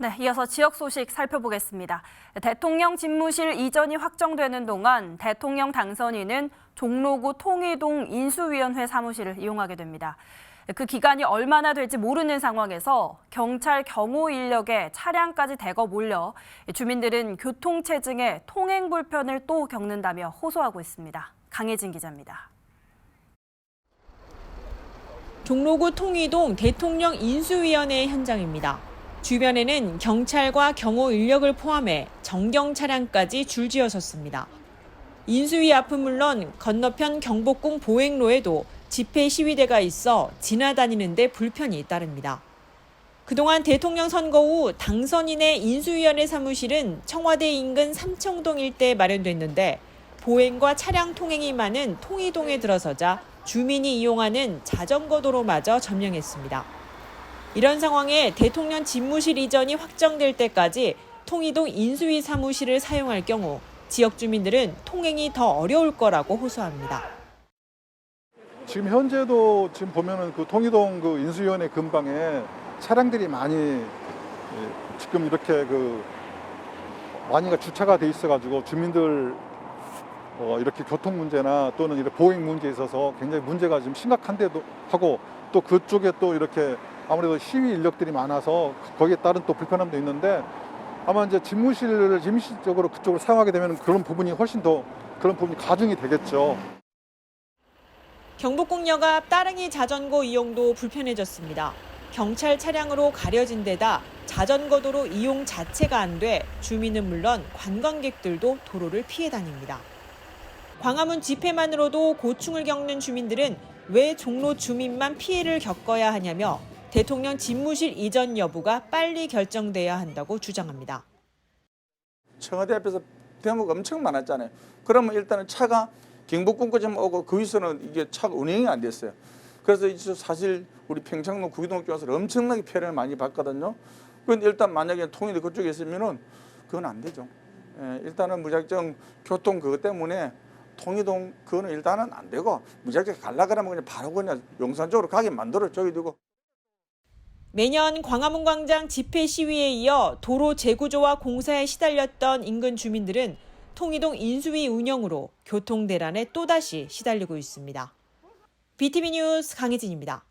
네, 이어서 지역 소식 살펴보겠습니다. 대통령 집무실 이전이 확정되는 동안 대통령 당선인은 종로구 통이동 인수위원회 사무실을 이용하게 됩니다. 그 기간이 얼마나 될지 모르는 상황에서 경찰 경호 인력에 차량까지 대거 몰려 주민들은 교통체증에 통행 불편을 또 겪는다며 호소하고 있습니다. 강혜진 기자입니다. 종로구 통이동 대통령 인수위원회 현장입니다. 주변에는 경찰과 경호 인력을 포함해 정경 차량까지 줄지어 섰습니다. 인수위 앞은 물론 건너편 경복궁 보행로에도 집회 시위대가 있어 지나다니는데 불편이 따릅니다. 그동안 대통령 선거 후 당선인의 인수위원회 사무실은 청와대 인근 삼청동 일대에 마련됐는데 보행과 차량 통행이 많은 통이동에 들어서자 주민이 이용하는 자전거 도로마저 점령했습니다. 이런 상황에 대통령 집무실 이전이 확정될 때까지 통이동 인수위 사무실을 사용할 경우 지역 주민들은 통행이 더 어려울 거라고 호소합니다. 지금 현재도 지금 보면은 그 통이동 그 인수위원회 근방에 차량들이 많이 예, 지금 이렇게 그 많이가 주차가 돼 있어가지고 주민들 어 이렇게 교통 문제나 또는 이렇게 보행 문제에 있어서 굉장히 문제가 좀 심각한데도 하고 또 그쪽에 또 이렇게 아무래도 시위 인력들이 많아서 거기에 따른 또 불편함도 있는데 아마 이제 집무실을 임시적으로 그쪽을 사용하게 되면 그런 부분이 훨씬 더 그런 부분이 가중이 되겠죠. 경복궁역 앞 따릉이 자전거 이용도 불편해졌습니다. 경찰 차량으로 가려진 데다 자전거 도로 이용 자체가 안 돼 주민은 물론 관광객들도 도로를 피해 다닙니다. 광화문 집회만으로도 고충을 겪는 주민들은 왜 종로 주민만 피해를 겪어야 하냐며 대통령 집무실 이전 여부가 빨리 결정돼야 한다고 주장합니다. 청와대 앞에서 대모가 엄청 많았잖아요. 그러면 일단은 차가 경복궁까지 오고 거기서는 이게 차가 운행이 안 됐어요. 그래서 사실 우리 평창로 구기동 쪽에서 엄청나게 피해를 많이 봤거든요. 그런데 일단 만약에 통일이 그쪽에 있으면은 그건 안 되죠. 예, 일단은 무작정 교통 그것 때문에 통이동 그거는 일단은 안 되고 무작정 갈라 그러면 그냥 바로 그냥 용산 쪽으로 가게 만들어 줘야 되고 매년 광화문 광장 집회 시위에 이어 도로 재구조와 공사에 시달렸던 인근 주민들은 통이동 인수위 운영으로 교통 대란에 또다시 시달리고 있습니다. BTV 뉴스 강혜진입니다.